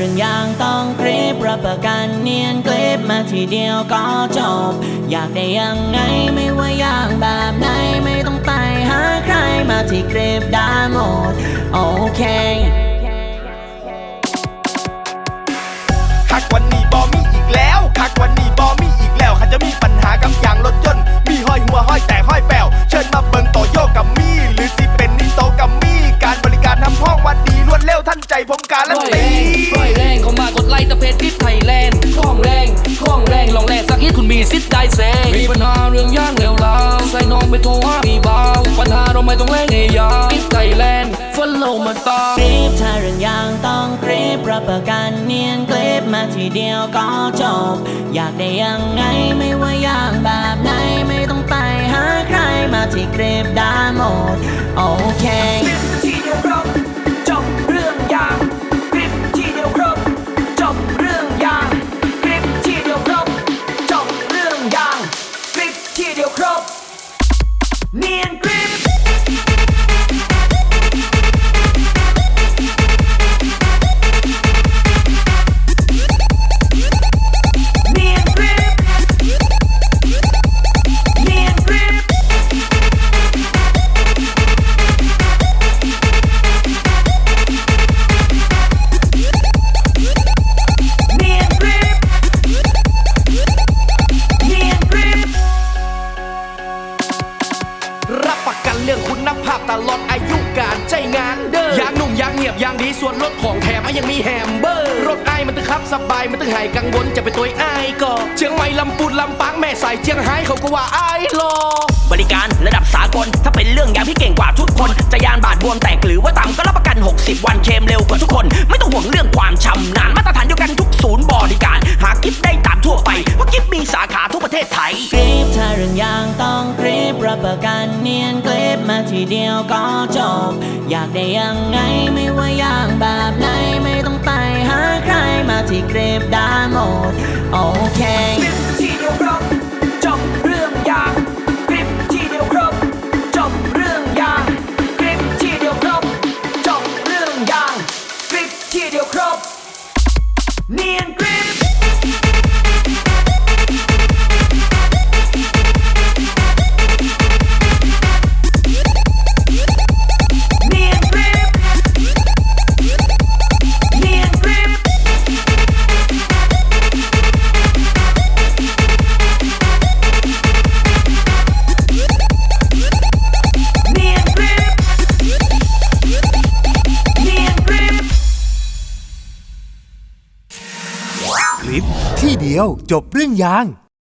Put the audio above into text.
รื่องยางต้องกริบรับประกันเนียนกลิบมาทีเดียวก็จบ อยากได้ยังไงไม่ว่าอย่างแบบไหนไม่ต้องไปหาใครมาที่กริบได้หมด โอเคคักวันนี้บอมีอีกแล้วคักวันนี้บอมีอีกแล้วข้าจะมีปัญหากับยางรถยนต์มีห้อยหัวห้อยแตกห้อยแปวเชิญมาเบิ่งต่อโยกกับมีหรือสิเป็นนิโตกับมีการบริการทำห้องวันดีรวดเร็วทันใจผมการันตี คุณมีสิทธิ์ได้แซงมีปัญหาเรื่องย่างแล้วลาวใส่น้องไปโทรหาพี่บ่าวปัญหาเราไม่ต้องแรงให้ยาวพิษไทยแลนด์ฟันโลมาตามกริบถ้าเรื่องย่างต้องกริบรับประกันเนียนกลิบมาทีเดียวก็จบ อยากได้ยังไงไม่ว่าย่างแบบไหนไม่ต้องไปหาใครมาที่กริบได้หมดโอเค เนียาพตลอดอายุการใช้งานเด้อยางนุ่มยางเงียบยางดีส่วนลดของแถมยังมีแฮมเบอร์รถไอ้มันตึงขับสบายมันตึงหายกังวลจะไปตัวไอ้ก็เชียงใหม่ลำปูนลำปางแม่สายเชียงไฮ้เขาก็ว่าไอ้รอบริการระดับสากลถ้าเป็นเรื่องยางพี่เก่งกว่าทุกคนจะยานบาดบวมแตกหรือว่า 60 วันเคมเร็วกว่าทุกคน ไม่ต้องห่วงเรื่องความชำนาญมาตรฐานเดียวกันทุกศูนย์บริการ หากิฟได้ตามทั่วไปเพราะกิฟมีสาขาทั่วประเทศไทยกริบถ้าเรื่องยางต้องกริบรับประกันเนียนกลิบมาทีเดียวก็จบ อยากได้ยังไงไม่ว่าอย่างแบบไหนไม่ต้องไปหาใครมาที่กริบได้หมดโอเค ลิป ที่เดียวจบเรื่องยาง